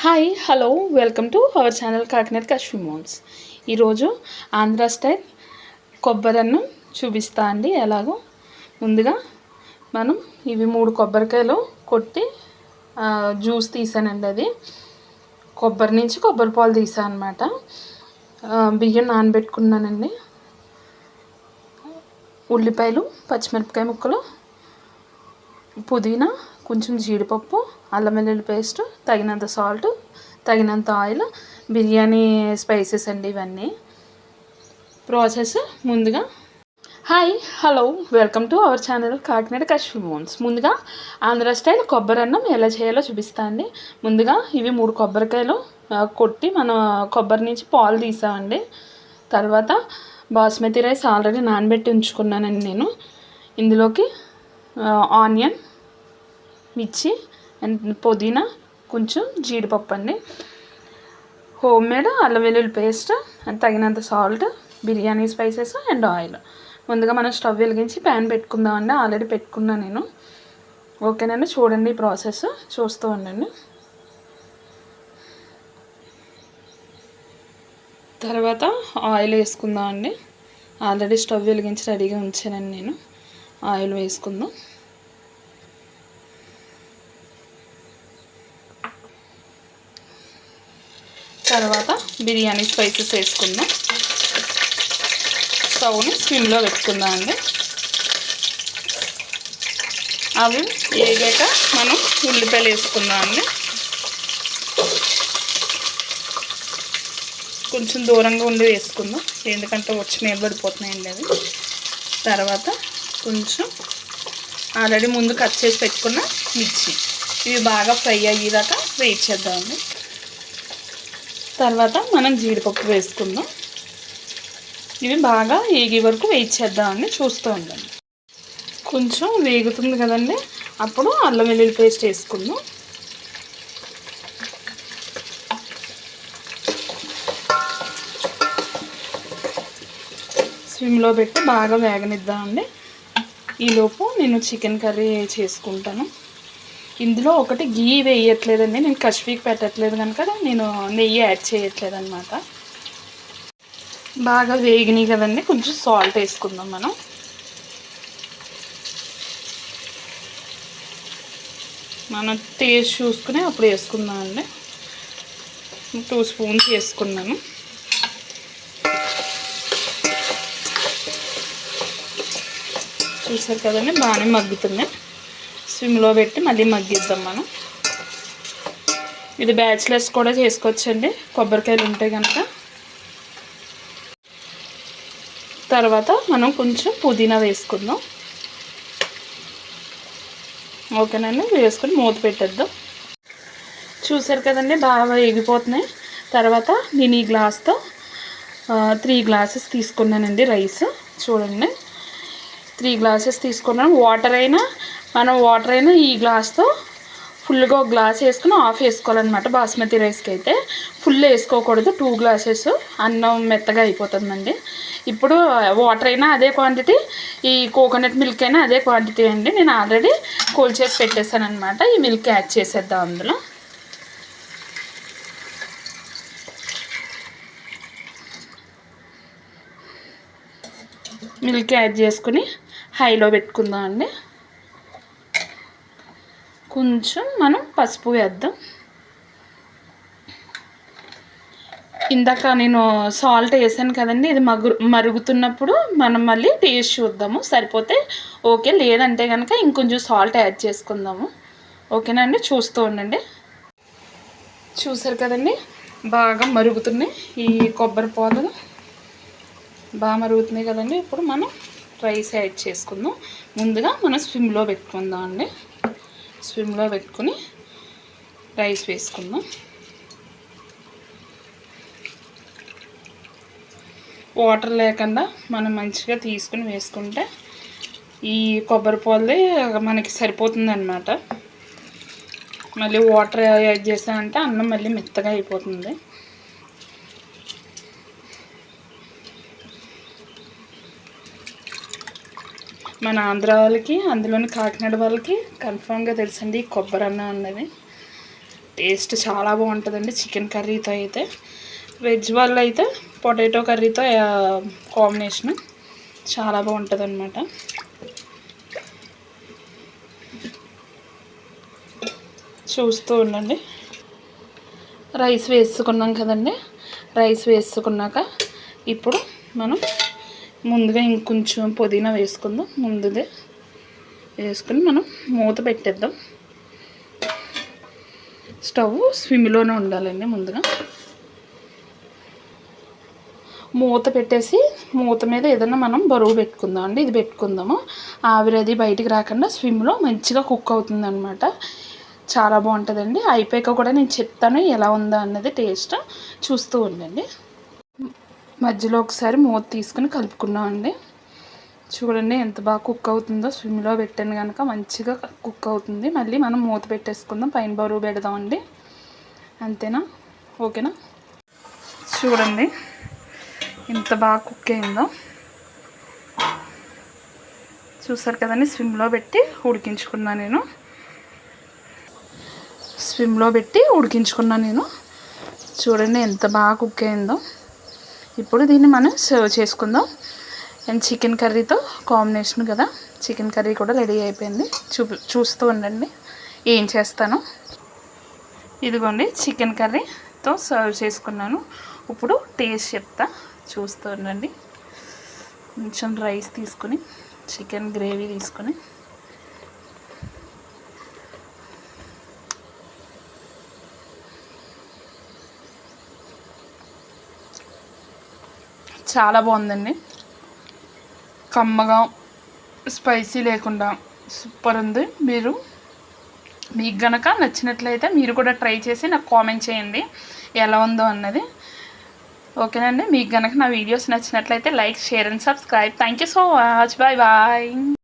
Hi hello welcome to our channel Kakinada కశ్మీ మోన్స్ ఈరోజు Andhra style కొబ్బరి అన్నం చూపిస్తా అండి. ఎలాగో? ముందుగా మనం ఇవి మూడు కొబ్బరికాయలు కొట్టి జ్యూస్ తీసానండి అది. కొబ్బరి నుంచి కొబ్బరి పాలు తీసాను అనమాట బియ్యం నానబెట్టుకున్నానండి. ఉల్లిపాయలు పచ్చిమిరపకాయ ముక్కలు పుదీనా కొంచెం జీడిపప్పు అల్లం వెల్లుల్లి పేస్ట్ తగినంత సాల్ట్ తగినంత ఆయిల్ బిర్యానీ స్పైసెస్ అండి ఇవన్నీ. ప్రాసెస్ ముందుగా hi hello welcome to our channel Kakinada కాశ్మీ మోన్స్ ముందుగా ఆంధ్ర స్టైల్ కొబ్బరి అన్నం ఎలా చేయాలో చూపిస్తా అండి. ముందుగా ఇవి మూడు కొబ్బరికాయలు కొట్టి మనం కొబ్బరి నుంచి పాలు తీసామండి. తర్వాత బాస్మతి రైస్ ఆల్రెడీ నానబెట్టి ఉంచుకున్నానండి నేను. ఇందులోకి ఆనియన్ మిర్చి అండ్ పుదీనా కొంచెం జీడిపప్పు అండి. హోమ్ మేడ్ అల్లం వెల్లుల్లి పేస్ట్ అండ్ తగినంత salt biryani spices and oil ముందుగా మనం స్టవ్ వెలిగించి ప్యాన్ పెట్టుకుందామండి. ఆల్రెడీ పెట్టుకున్నాను నేను. ఓకేనండి చూడండి ఈ ప్రాసెస్ చూస్తూ ఉండండి. తర్వాత ఆయిల్ వేసుకుందామండి. ఆల్రెడీ స్టవ్ వెలిగించి రెడీగా ఉంచానండి నేను. ఆయిల్ వేసుకుందాం తర్వాత బిర్యానీ స్పైసెస్ వేసుకుందాం. స్టవ్ని సిమ్లో పెట్టుకుందాం అండి. అవి వేగాక మనం ఉల్లిపాయలు వేసుకుందాం అండి. కొంచెం దూరంగా ఉండి వేసుకుందాం. ఎందుకంటే వచ్చి మీద పడిపోతున్నాయండి అవి. తర్వాత కొంచెం ఆల్రెడీ ముందు కట్ చేసి పెట్టుకున్న మిర్చి. ఇవి బాగా ఫ్రై అయ్యేదాకా వెయిట్ చేద్దామండి తర్వాత మనం జీడిపప్పు వేసుకుందాం. ఇవి బాగా వేగే వరకు వెయిట్ చేద్దామండి చూస్తూ ఉండండి కొంచెం వేగుతుంది కదండి. అప్పుడు అల్లం వెల్లుల్లి పేస్ట్ వేసుకుందాం. స్విమ్లో పెట్టి బాగా వేగనిద్దామండి. ఈలోపు నేను చికెన్ కర్రీ చేసుకుంటాను. ఇందులో ఒకటి గీ వేయట్లేదండి నేను కష్ఫీకి పెట్టట్లేదు కనుక నేను నెయ్యి యాడ్ చేయట్లేదు అనమాట బాగా వేగినాయి కదండి కొంచెం సాల్ట్ వేసుకుందాం మనం. మనం టేస్ట్ చూసుకుని అప్పుడు వేసుకుందాం అండి. టూ స్పూన్స్ వేసుకున్నాను. చూసారు కదండి బాగానే మగ్గుతుంది స్విమ్లో పెట్టి మళ్ళీ మగ్గిద్దాం మనం. ఇది బ్యాచిలర్స్ కూడా చేసుకోవచ్చండి. కొబ్బరికాయలు ఉంటే కనుక తర్వాత మనం కొంచెం పుదీనా వేసుకుందాం. ఓకేనండి? వేసుకొని మూత పెట్టేద్దాం. చూసారు కదండి? బాగా వేగిపోతున్నాయి. తర్వాత నేను ఈ గ్లాస్తో త్రీ గ్లాసెస్ తీసుకున్నానండి రైస్. చూడండి. త్రీ గ్లాసెస్ తీసుకున్నాం. వాటర్ అయినా మనం వాటర్ అయినా ఈ గ్లాస్తో ఫుల్గా ఒక గ్లాస్ వేసుకుని ఆఫ్ వేసుకోవాలన్నమాట బాస్మతి రైస్కి అయితే. ఫుల్ వేసుకోకూడదు టూ గ్లాసెస్. అన్నం మెత్తగా అయిపోతుందండి. ఇప్పుడు వాటర్ అయినా అదే క్వాంటిటీ ఈ కోకోనట్ మిల్క్ అయినా అదే క్వాంటిటీ అండి. నేను ఆల్రెడీ కూల్ చేసి పెట్టేశాను అనమాట ఈ మిల్క్ యాడ్ చేసేద్దాం అందులో. మిల్క్ యాడ్ చేసుకుని హైలో పెట్టుకుందాం అండి. కొంచెం మనం పసుపు వేద్దాం. ఇందాక నేను సాల్ట్ వేసాను కదండి ఇది మగు మరుగుతున్నప్పుడు మనం మళ్ళీ టేస్ట్ చూద్దాము. సరిపోతే ఓకే లేదంటే కనుక ఇంకొంచెం సాల్ట్ యాడ్ చేసుకుందాము. ఓకేనండి చూస్తూ ఉండండి. చూసారు కదండి? బాగా మరుగుతున్నాయి ఈ కొబ్బరి పాలు బాగా మరుగుతున్నాయి కదండి. ఇప్పుడు మనం రైస్ యాడ్ చేసుకుందాం. ముందుగా మనం స్విమ్లో పెట్టుకుందాం అండి స్విమ్లో పెట్టుకుని రైస్ వేసుకుందాం. వాటర్ లేకుండా మనం మంచిగా తీసుకుని వేసుకుంటే ఈ కొబ్బరి పాలది మనకి సరిపోతుంది అనమాట మళ్ళీ వాటర్ యాడ్ చేసామంటే అన్నం మళ్ళీ మెత్తగా అయిపోతుంది. మన ఆంధ్ర వాళ్ళకి అందులోని కాకినాడ వాళ్ళకి కన్ఫామ్గా తెలుసండి కొబ్బరి అన్నం అన్నది. టేస్ట్ చాలా బాగుంటుందండి చికెన్ కర్రీతో అయితే. వెజ్ వాళ్ళు అయితే పొటాటో కర్రీతో కాంబినేషన్ చాలా బాగుంటుంది అనమాట చూస్తూ ఉండండి. రైస్ వేసుకున్నాం కదండి రైస్ వేసుకున్నాక ఇప్పుడు మనం ముందుగా ఇంకొంచెం పుదీనా వేసుకుందాం ముందుదే వేసుకుని మనం మూత పెట్టేద్దాం. స్టవ్ స్విమ్లోనే ఉండాలండి ముందుగా. మూత పెట్టేసి మూత మీద ఏదైనా మనం బరువు పెట్టుకుందాం అండి ఇది పెట్టుకుందాము. ఆవిరి అది బయటికి రాకుండా స్విమ్లో మంచిగా కుక్ అవుతుంది అనమాట చాలా బాగుంటుందండి. అయిపోయాక కూడా నేను చెప్తాను ఎలా ఉందా అన్నది టేస్ట్. చూస్తూ ఉండండి. మధ్యలో ఒకసారి మూత తీసుకుని కలుపుకున్నామండి. చూడండి ఎంత బాగా కుక్ అవుతుందో. స్విమ్లో పెట్టాను కనుక మంచిగా కుక్ అవుతుంది. మళ్ళీ మనం మూత పెట్టేసుకుందాం. పైన బరువు పెడదామండి. అంతేనా? ఓకేనా? చూడండి ఎంత బాగా కుక్ అయిందో. చూసారు కదండి? స్విమ్లో పెట్టి ఉడికించుకున్నా నేను. స్విమ్లో పెట్టి ఉడికించుకున్నా నేను. చూడండి ఎంత బాగా కుక్ అయిందో. ఇప్పుడు దీన్ని మనం సర్వ్ చేసుకుందాం. అండ్ చికెన్ కర్రీతో కాంబినేషన్ కదా. చికెన్ కర్రీ కూడా రెడీ అయిపోయింది. చూ చూస్తూ ఉండండి. ఏం చేస్తాను? ఇదిగోండి చికెన్ కర్రీతో సర్వ్ చేసుకున్నాను. ఇప్పుడు టేస్ట్ చెప్తా. చూస్తూ ఉండండి. కొంచెం రైస్ తీసుకొని చికెన్ గ్రేవీ తీసుకొని. చాలా బాగుందండి. కమ్మగా స్పైసీ లేకుండా సూపర్ ఉంది. మీరు మీకు గనక నచ్చినట్లయితే మీరు కూడా ట్రై చేసి నాకు కామెంట్ చేయండి. ఎలా ఉందో అన్నది. ఓకేనండి. మీకు గనక నా వీడియోస్ నచ్చినట్లయితే like share and subscribe. Thank you so much. Bye bye.